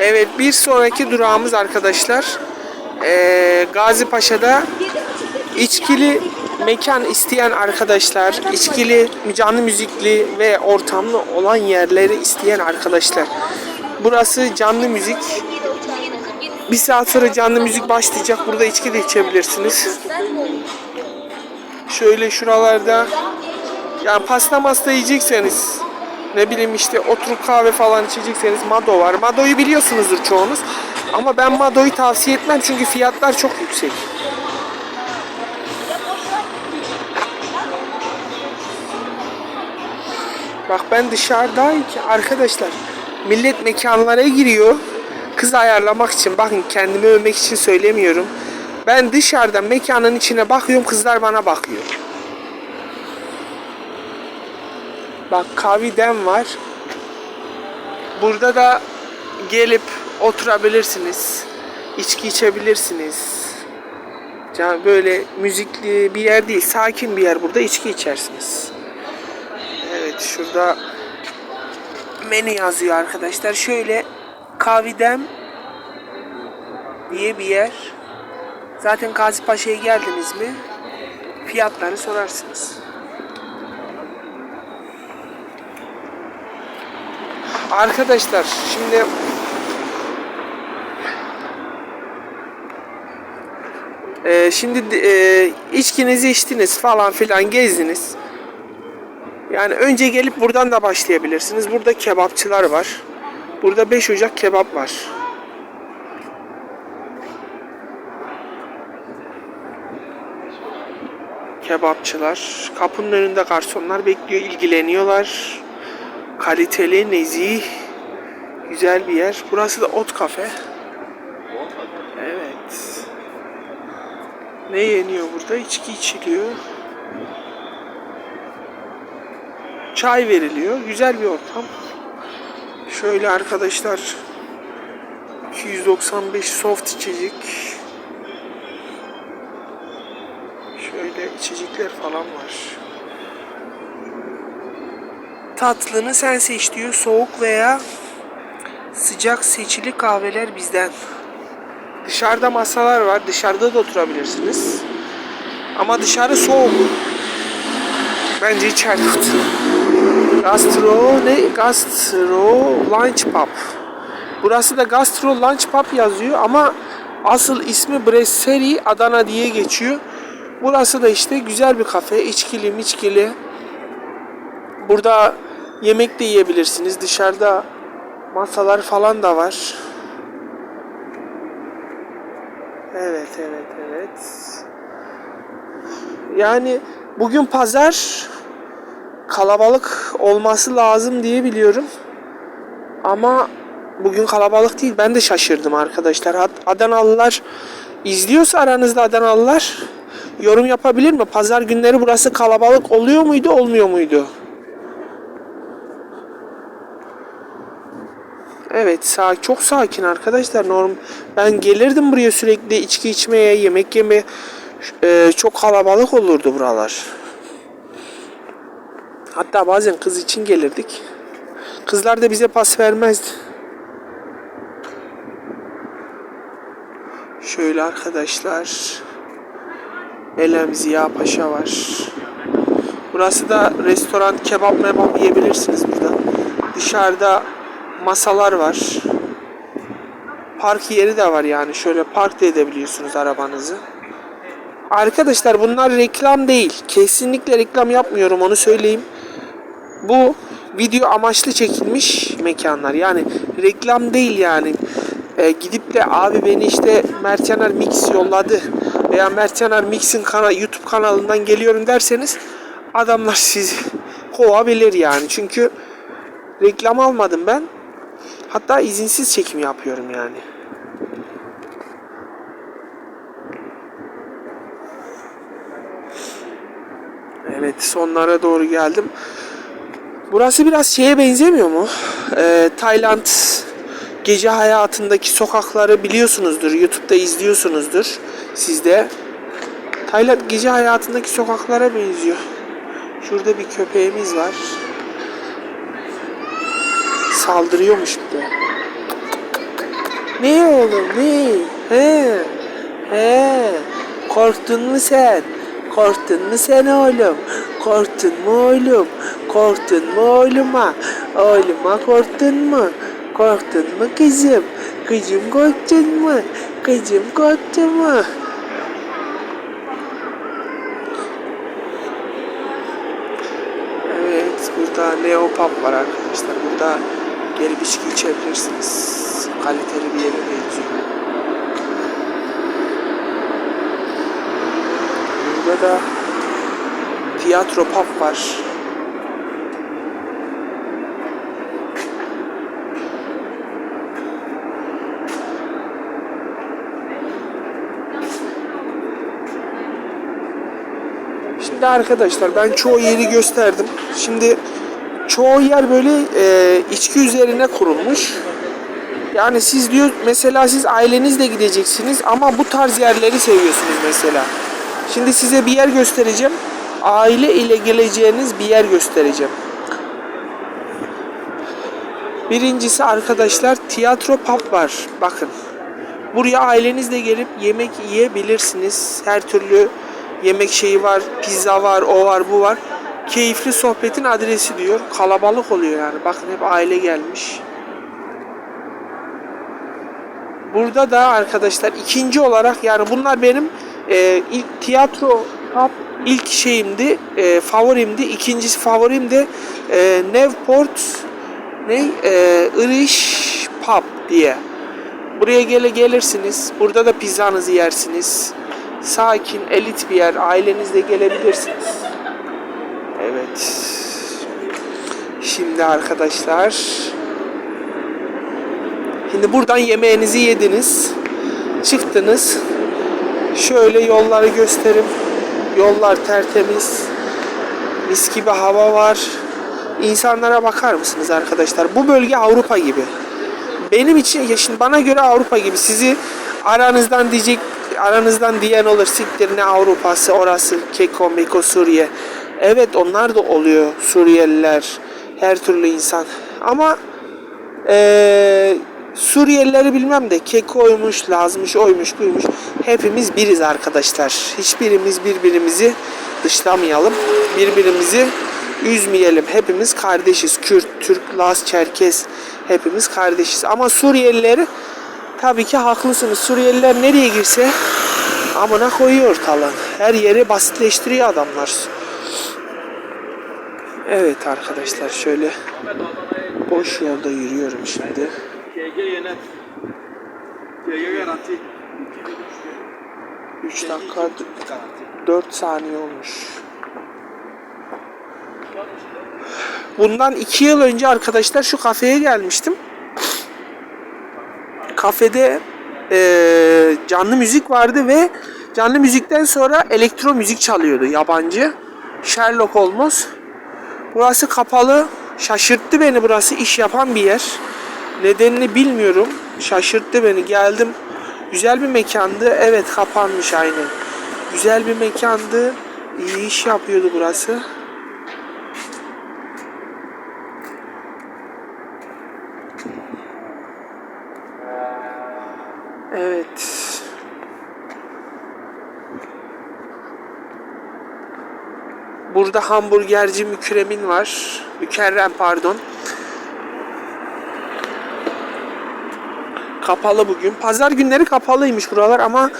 Evet bir sonraki durağımız arkadaşlar. Ee, Gazi Paşa'da içkili mekan isteyen arkadaşlar, içkili canlı müzikli ve ortamlı olan yerleri isteyen arkadaşlar. Burası canlı müzik. Bir saat sonra canlı müzik başlayacak. Burada içki de içebilirsiniz. Şöyle şuralarda yani pasta masta yiyecekseniz ne bileyim işte oturup kahve falan içecekseniz Mado var. Mado'yu biliyorsunuzdur çoğunuz. Ama ben Mado'yu tavsiye etmem çünkü fiyatlar çok yüksek. Bak ben dışarıdayım ki arkadaşlar millet mekanlara giriyor kız ayarlamak için bakın kendimi övmek için söylemiyorum. Ben dışarıda mekanın içine bakıyorum kızlar bana bakıyor. Bak kaviden var. Burada da gelip oturabilirsiniz. içki içebilirsiniz. Can böyle müzikli bir yer değil, sakin bir yer. Burada içki içersiniz. Evet, şurada menü yazıyor arkadaşlar. Şöyle Kavidem diye bir yer. Zaten Gazi Paşa'ya geldiniz mi? Fiyatları sorarsınız. Arkadaşlar şimdi Ee, şimdi e, içkinizi içtiniz falan filan gezdiniz. Yani önce gelip buradan da başlayabilirsiniz. Burada kebapçılar var. Burada 5 Ocak kebap var. Kebapçılar. Kapının önünde garsonlar bekliyor, ilgileniyorlar. Kaliteli, nezih, güzel bir yer. Burası da ot kafe. Evet. Ne yeniyor burada? İçki içiliyor. Çay veriliyor. Güzel bir ortam. Şöyle arkadaşlar 295 soft içecek. Şöyle içecekler falan var. Tatlını sen seç diyor. Soğuk veya sıcak seçili kahveler bizden. Dışarıda masalar var. Dışarıda da oturabilirsiniz. Ama dışarı soğuk. Bence içeride oturun. Gastro ne? Gastro Lunch Pub. Burası da Gastro Lunch Pub yazıyor ama asıl ismi Brasserie Adana diye geçiyor. Burası da işte güzel bir kafe. içkili miçkili. Burada yemek de yiyebilirsiniz. Dışarıda masalar falan da var. Evet, evet, evet. Yani bugün pazar kalabalık olması lazım diye biliyorum. Ama bugün kalabalık değil. Ben de şaşırdım arkadaşlar. Ad- Adanalılar izliyorsa aranızda Adanalılar yorum yapabilir mi? Pazar günleri burası kalabalık oluyor muydu, olmuyor muydu? Evet, sa- çok sakin arkadaşlar. Norm ben gelirdim buraya sürekli içki içmeye, yemek yemeye. Ee, çok kalabalık olurdu buralar. Hatta bazen kız için gelirdik. Kızlar da bize pas vermezdi. Şöyle arkadaşlar. Elem Ziya Paşa var. Burası da restoran kebap mebap yiyebilirsiniz burada. Dışarıda masalar var. Park yeri de var yani. Şöyle park da edebiliyorsunuz arabanızı. Arkadaşlar bunlar reklam değil. Kesinlikle reklam yapmıyorum onu söyleyeyim. Bu video amaçlı çekilmiş mekanlar. Yani reklam değil yani. Ee, gidip de abi beni işte Mert Yanar Mix yolladı veya Mert Yanar Mix'in kana YouTube kanalından geliyorum derseniz adamlar sizi kovabilir yani. Çünkü reklam almadım ben. Hatta izinsiz çekim yapıyorum yani. Evet sonlara doğru geldim. Burası biraz şeye benzemiyor mu? Ee, Tayland gece hayatındaki sokakları biliyorsunuzdur. YouTube'da izliyorsunuzdur siz de. Tayland gece hayatındaki sokaklara benziyor. Şurada bir köpeğimiz var. Saldırıyormuş bir de. oğlum ne? He. He. Korktun mu sen? Korktun mu sen oğlum? Korktun mu oğlum? Korktun mu oğluma? Oğluma korktun mu? Korktun mu kızım? Kızım korktun mu? Kızım korktun mu? Evet, burada Neopub var arkadaşlar. Burada gelip içki içebilirsiniz. Kaliteli bir yere benziyor. Burada da tiyatro pub var. Şimdi arkadaşlar ben çoğu yeri gösterdim. Şimdi çoğu yer böyle e, içki üzerine kurulmuş. Yani siz diyor mesela siz ailenizle gideceksiniz ama bu tarz yerleri seviyorsunuz mesela. Şimdi size bir yer göstereceğim. Aile ile geleceğiniz bir yer göstereceğim. Birincisi arkadaşlar tiyatro pub var. Bakın. Buraya ailenizle gelip yemek yiyebilirsiniz. Her türlü yemek şeyi var. Pizza var, o var, bu var. Keyifli sohbetin adresi diyor. Kalabalık oluyor yani. Bakın hep aile gelmiş. Burada da arkadaşlar ikinci olarak yani bunlar benim e, ilk tiyatro pub ilk şeyimdi, e, favorimdi. İkincisi favorim de e, Nevport ne? E, Irish Pub diye. Buraya gele gelirsiniz. Burada da pizzanızı yersiniz. Sakin, elit bir yer. Ailenizle gelebilirsiniz. Evet. Şimdi arkadaşlar Şimdi buradan yemeğinizi yediniz. Çıktınız. Şöyle yolları gösterim. Yollar tertemiz. Mis gibi hava var. İnsanlara bakar mısınız arkadaşlar? Bu bölge Avrupa gibi. Benim için ya şimdi bana göre Avrupa gibi. Sizi aranızdan diyecek aranızdan diyen olur siktir ne Avrupası orası Keko Meko Suriye. Evet onlar da oluyor Suriyeliler her türlü insan. Ama eee Suriyelileri bilmem de kekoymuş, lazmış, oymuş, buymuş. Hepimiz biriz arkadaşlar. Hiçbirimiz birbirimizi dışlamayalım. Birbirimizi üzmeyelim. Hepimiz kardeşiz. Kürt, Türk, Laz, Çerkes hepimiz kardeşiz. Ama Suriyelileri tabii ki haklısınız. Suriyeliler nereye girse amına koyuyor ortalığı. Her yeri basitleştiriyor adamlar. Evet arkadaşlar şöyle boş yolda yürüyorum şimdi. Garanti. 3 dakika Garanti. 4 saniye olmuş. Bundan 2 yıl önce arkadaşlar şu kafeye gelmiştim. Kafede eee, canlı müzik vardı ve canlı müzikten sonra elektro müzik çalıyordu yabancı. Sherlock Holmes. Burası kapalı. Şaşırttı beni burası iş yapan bir yer. Nedenini bilmiyorum. Şaşırttı beni. Geldim. Güzel bir mekandı. Evet kapanmış aynen. Güzel bir mekandı. İyi iş yapıyordu burası. Evet. Burada hamburgerci Mükremin var. Mükerrem pardon. Kapalı bugün. Pazar günleri kapalıymış buralar ama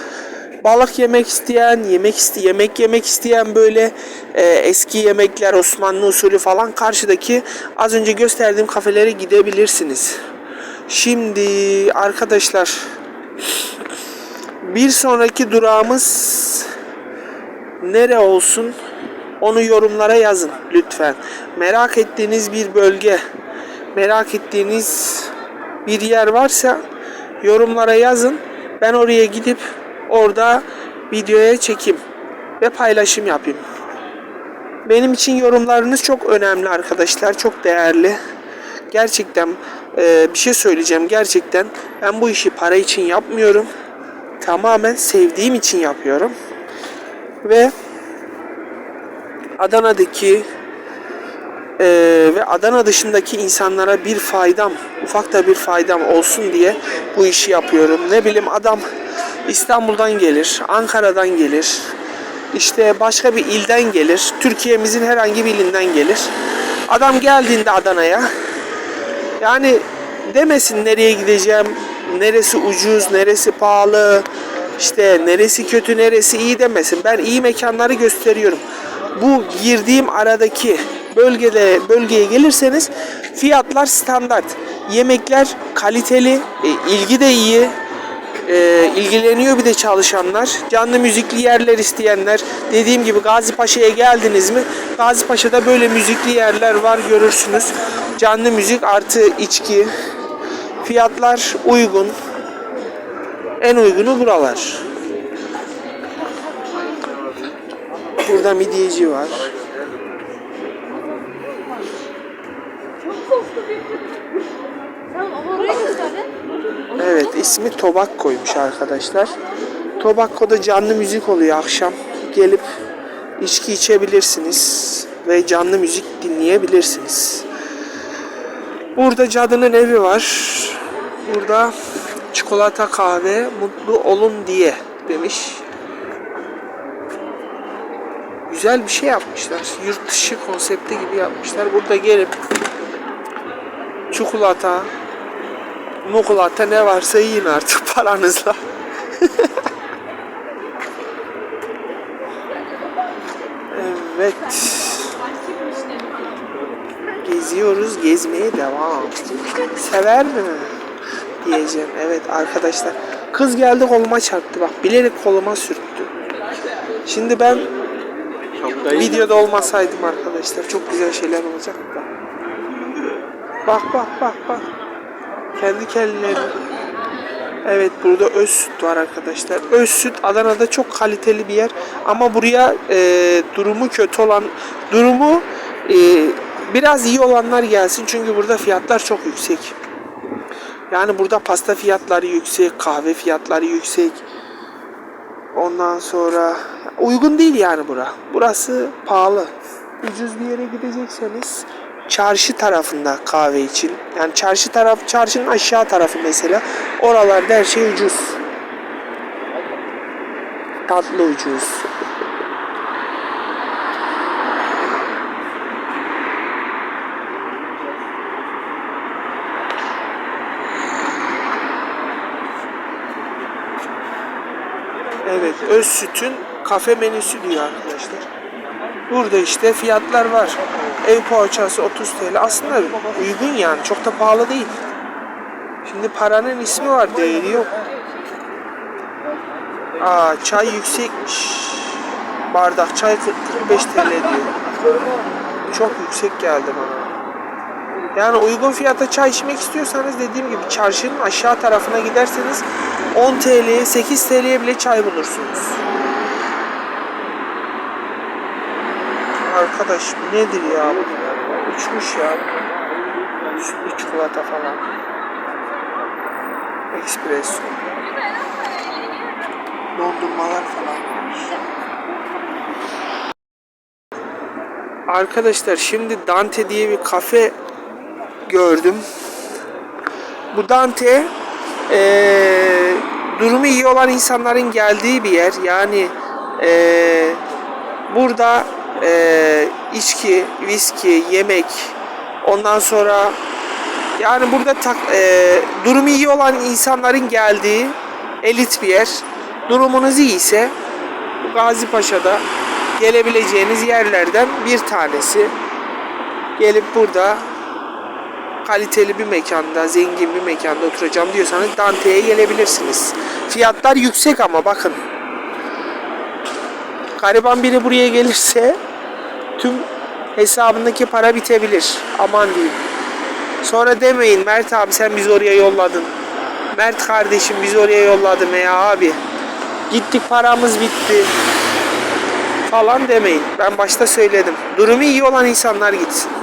balık yemek isteyen, yemek iste yemek yemek isteyen böyle e, eski yemekler Osmanlı usulü falan karşıdaki az önce gösterdiğim kafelere gidebilirsiniz. Şimdi arkadaşlar bir sonraki durağımız nere olsun? Onu yorumlara yazın lütfen. Merak ettiğiniz bir bölge, merak ettiğiniz bir yer varsa yorumlara yazın. Ben oraya gidip orada videoya çekeyim ve paylaşım yapayım. Benim için yorumlarınız çok önemli arkadaşlar, çok değerli. Gerçekten e, bir şey söyleyeceğim. Gerçekten ben bu işi para için yapmıyorum. Tamamen sevdiğim için yapıyorum. Ve Adana'daki Ee, ve Adana dışındaki insanlara bir faydam, ufak da bir faydam olsun diye bu işi yapıyorum. Ne bileyim adam İstanbul'dan gelir, Ankara'dan gelir, işte başka bir ilden gelir, Türkiye'mizin herhangi bir ilinden gelir. Adam geldiğinde Adana'ya yani demesin nereye gideceğim, neresi ucuz, neresi pahalı, işte neresi kötü, neresi iyi demesin. Ben iyi mekanları gösteriyorum. Bu girdiğim aradaki bölgede bölgeye gelirseniz fiyatlar standart. Yemekler kaliteli, e, ilgi de iyi. E, ilgileniyor bir de çalışanlar. Canlı müzikli yerler isteyenler. Dediğim gibi Gazi Paşa'ya geldiniz mi? Gazi Paşa'da böyle müzikli yerler var görürsünüz. Canlı müzik artı içki. Fiyatlar uygun. En uygunu buralar. Burada midyeci var. Evet ismi Tobak koymuş arkadaşlar. Tobacco'da canlı müzik oluyor akşam. Gelip içki içebilirsiniz ve canlı müzik dinleyebilirsiniz. Burada cadının evi var. Burada çikolata kahve mutlu olun diye demiş. Güzel bir şey yapmışlar. Yurt dışı konsepti gibi yapmışlar. Burada gelip çikolata, mukulata ne varsa yiyin artık paranızla. evet. Geziyoruz, gezmeye devam. Sever mi? Diyeceğim. Evet arkadaşlar. Kız geldi koluma çarptı bak. Bilerek koluma sürttü. Şimdi ben videoda olmasaydım arkadaşlar çok güzel şeyler olacaktı. da. Bak bak bak bak. Kendi kendileri. Evet burada öz süt var arkadaşlar. Öz süt Adana'da çok kaliteli bir yer. Ama buraya e, durumu kötü olan, durumu e, biraz iyi olanlar gelsin. Çünkü burada fiyatlar çok yüksek. Yani burada pasta fiyatları yüksek, kahve fiyatları yüksek. Ondan sonra uygun değil yani bura. Burası pahalı. Ucuz bir yere gidecekseniz çarşı tarafında kahve için. Yani çarşı taraf, çarşının aşağı tarafı mesela. Oralarda her şey ucuz. Tatlı ucuz. Evet, öz sütün kafe menüsü diyor arkadaşlar. Burada işte fiyatlar var. Ev poğaçası 30 TL. Aslında uygun yani. Çok da pahalı değil. Şimdi paranın ismi var. Değeri yok. Aa çay yüksekmiş. Bardak çay 40 45 TL diyor. Çok yüksek geldi bana. Yani uygun fiyata çay içmek istiyorsanız dediğim gibi çarşının aşağı tarafına giderseniz 10 TL'ye 8 TL'ye bile çay bulursunuz. Arkadaş bu nedir ya bu? Uçmuş ya. Sütlü çikolata falan. Espresso. Dondurmalar falan. Arkadaşlar şimdi Dante diye bir kafe gördüm. Bu Dante eee, durumu iyi olan insanların geldiği bir yer. Yani eee, burada eee, içki, viski, yemek, ondan sonra yani burada tak, eee, durumu iyi olan insanların geldiği elit bir yer. Durumunuz iyi ise Gazi Paşa'da gelebileceğiniz yerlerden bir tanesi. Gelip burada kaliteli bir mekanda, zengin bir mekanda oturacağım diyorsanız Dante'ye gelebilirsiniz. Fiyatlar yüksek ama bakın. Gariban biri buraya gelirse tüm hesabındaki para bitebilir. Aman diyeyim. Sonra demeyin Mert abi sen bizi oraya yolladın. Mert kardeşim bizi oraya yolladı ya abi. Gittik paramız bitti. Falan demeyin. Ben başta söyledim. Durumu iyi olan insanlar gitsin.